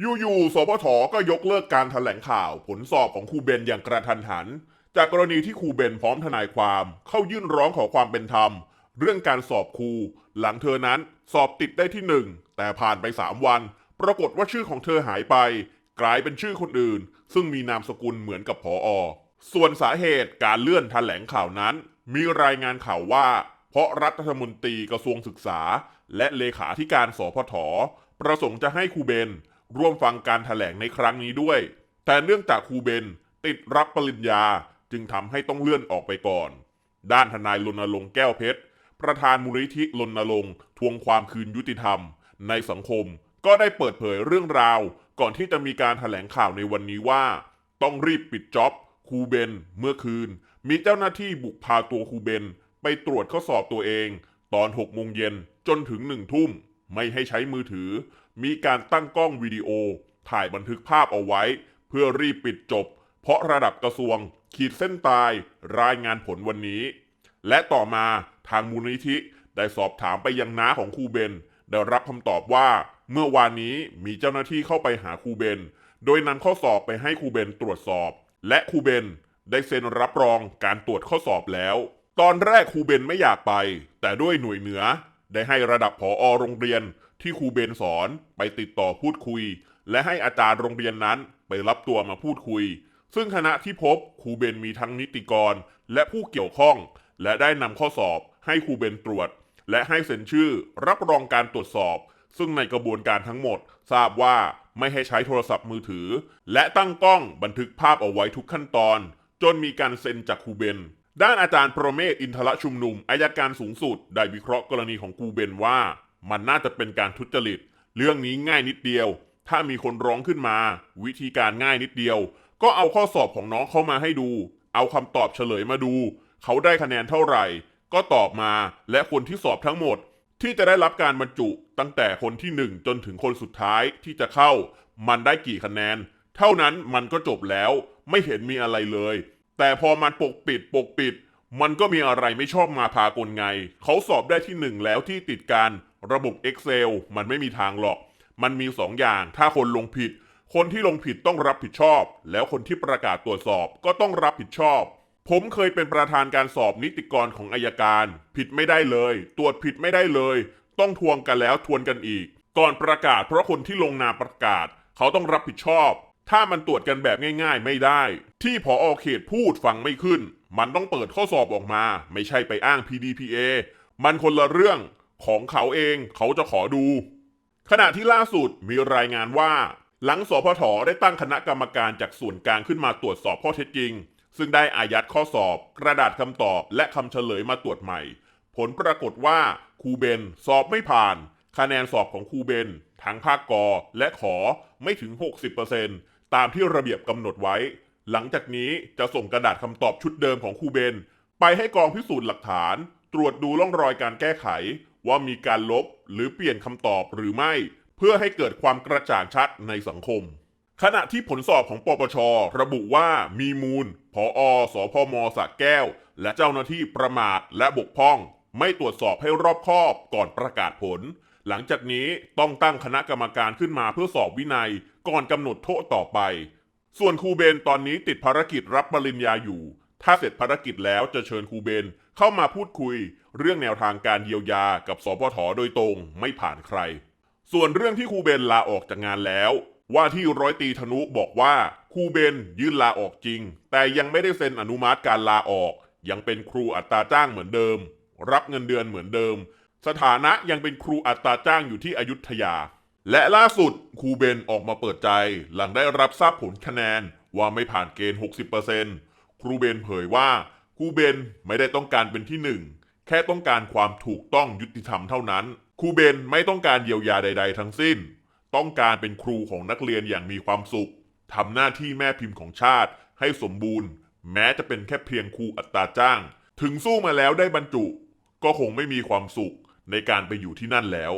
อยู่ๆ สพทก็ยกเลิกการแถลงข่าวผลสอบของครูเบนอย่างกระทันหัน จากกรณีที่ครูเบนพร้อมทนายความเข้ายื่นร้องขอความเป็นธรรม เรื่องการสอบครู หลังเธอนั้นสอบติดได้ที่หนึ่งแต่ผ่านไป3วัน ปรากฏว่าชื่อของเธอหายไป กลายเป็นชื่อคนอื่น ซึ่งมีนามสกุลเหมือนกับพออส่วนสาเหตุการเลื่อนแถลงข่าวนั้น มีรายงานข่าวว่า เพราะรัฐมนตรีกระทรวงศึกษา และเลขาธิการสพทประสงค์จะให้ครูเบน ร่วมฟังการแถลงในครั้งนี้ด้วย แต่เนื่องจากครูเบนติดรับปริญญาจึงทำให้ต้องเลื่อนออกไปก่อน ด้านทนายรณรงค์แก้วเพชร ประธานมูลนิธิรณรงค์ทวงความคืนยุติธรรม ในสังคมก็ได้เปิดเผยเรื่องราว ก่อนที่จะมีการแถลงข่าวในวันนี้ว่า ต้องรีบปิดจ็อบครูเบนเมื่อคืน มีเจ้าหน้าที่บุกพาตัวครูเบน ไปตรวจข้อสอบตัวเอง ตอน6โมงเย็นจนถึง1ทุ่ม ไม่ให้ใช้มือถือ มีการตั้งกล้องวิดีโอ ถ่ายบันทึกภาพเอาไว้ เพื่อรีบปิดจบ เพราะระดับกระทรวง ขีดเส้นตาย รายงานผลวันนี้ และต่อมาทางมูลนิธิได้สอบถามไปยังน้าของครูเบน ได้รับคำตอบว่า เมื่อวานนี้มีเจ้าหน้าที่เข้าไปหาครูเบน โดยนำข้อสอบไปให้ครูเบนตรวจสอบ และครูเบนได้เซ็นรับรองการตรวจข้อสอบแล้ว ตอนแรกครูเบนไม่อยากไป แต่ด้วยหน่วยเหนือ ได้ให้ระดับผอโรงเรียน ที่ครูเบนสอนไปติดต่อพูดคุย และให้อาจารย์โรงเรียนนั้นไปรับตัวมาพูดคุย ซึ่งคณะที่พบครูเบนมีทั้งนิติกร และผู้เกี่ยวข้อง และได้นำข้อสอบให้ครูเบนตรวจ และให้เซ็นชื่อรับรองการตรวจสอบ ซึ่งในกระบวนการทั้งหมด ทราบว่าไม่ให้ใช้โทรศัพท์มือถือ และตั้งกล้องบันทึกภาพเอาไว้ทุกขั้นตอน จนมีการเซ็นจากครูเบนด้านอาจารย์ประเมศอินทรชุมนุมอายการสูงสุด ได้วิเคราะห์กรณีของครูเบนว่า มันน่าจะเป็นการทุจริต เรื่องนี้ง่ายนิดเดียว ถ้ามีคนร้องขึ้นมา วิธีการง่ายนิดเดียว ก็เอาข้อสอบของน้องเขามาให้ดู เอาคำตอบเฉลยมาดู เขาได้คะแนนเท่าไหร่ ก็ตอบมาและคนที่สอบทั้งหมด ที่จะได้รับการบรรจุตั้งแต่คนที่หนึ่งจนถึงคนสุดท้ายที่จะเข้า มันได้กี่คะแนน เท่านั้นมันก็จบแล้ว ไม่เห็นมีอะไรเลย แต่พอมันปกปิดปกปิดมันก็มีอะไรไม่ชอบมาพากลไง เขาสอบได้ที่หนึ่งแล้วที่ติดกา ระบบ Excel มันไม่มีทางหรอก มันมีสองอย่าง ถ้าคนลงผิด คนที่ลงผิดต้องรับผิดชอบ แล้วคนที่ประกาศตรวจสอบก็ต้องรับผิดชอบ ผมเคยเป็นประธานการสอบนิติกรของอายการ ผิดไม่ได้เลย ตรวจผิดไม่ได้เลย ต้องทวงกันแล้วทวนกันอีก ก่อนประกาศเพราะคนที่ลงนามประกาศ เขาต้องรับผิดชอบ ถ้ามันตรวจกันแบบง่ายๆ ไม่ได้ ที่ผออเขตพูดฟังไม่ขึ้น มันต้องเปิดข้อสอบออกมา ไม่ใช่ไปอ้าง PDPA มันคนละเรื่อง ของเขาเองเขาจะขอดู ขณะที่ล่าสุดมีรายงานว่า หลังสพทได้ตั้งคณะกรรมการจากส่วนกลางขึ้นมาตรวจสอบข้อเท็จจริง ซึ่งได้อายัดข้อสอบ กระดาษคำตอบและคำเฉลยมาตรวจใหม่ ผลปรากฏว่าครูเบนสอบไม่ผ่าน คะแนนสอบของครูเบนทั้งภาคกอและขอไม่ถึง 60%ตามที่ระเบียบกำหนดไว้ หลังจากนี้จะส่งกระดาษคำตอบชุดเดิมของครูเบน ไปให้กองพิสูจน์หลักฐาน ตรวจดูร่องรอยการแก้ไข ว่ามีการลบหรือเปลี่ยนคำตอบหรือไม่ เพื่อให้เกิดความกระจ่างชัดในสังคม ขณะที่ผลสอบของปปช ระบุว่ามีมูลผออสพมสระแก้ว และเจ้าหน้าที่ประมาทและบกพร่อง ไม่ตรวจสอบให้รอบคอบก่อนประกาศผล หลังจากนี้ต้องตั้งคณะกรรมการขึ้นมาเพื่อสอบวินัยก่อนกำหนดโทษต่อไป ส่วนครูเบนตอนนี้ติดภารกิจรับปริญญาอยู่ ถ้าเสร็จภารกิจแล้วจะเชิญครูเบนเข้ามาพูดคุย เรื่องแนวทางการเยียวยากับสพทโดยตรงไม่ผ่านใคร ส่วนเรื่องที่ครูเบนลาออกจากงานแล้ว ว่าที่ร้อยตีธนุบอกว่าครูเบนยื่นลาออกจริง แต่ยังไม่ได้เซ็นอนุมัติการลาออก ยังเป็นครูอัตราจ้างเหมือนเดิม รับเงินเดือนเหมือนเดิม สถานะยังเป็นครูอัตราจ้างอยู่ที่อยุธยา และล่าสุดครูเบนออกมาเปิดใจ หลังได้รับทราบผลคะแนนว่าไม่ผ่านเกณฑ์ 60%ค รูเบนเผยว่าครูเบนไม่ได้ต้องการเป็นที่หนึ่งแค่ต้องการความถูกต้องยุติธรรมเท่านั้นครูเบนไม่ต้องการเยียวยาใด ๆ ทั้งสิ้น ต้องการเป็นครูของนักเรียนอย่างมีความสุขทำหน้าที่แม่พิมพ์ของชาติ ให้สมบูรณ์ แม้จะเป็นแค่เพียงครูอัตราจ้าง ถึงสู้มาแล้วได้บรรจุ ก็คงไม่มีความสุขในการไปอยู่ที่นั่นแล้ว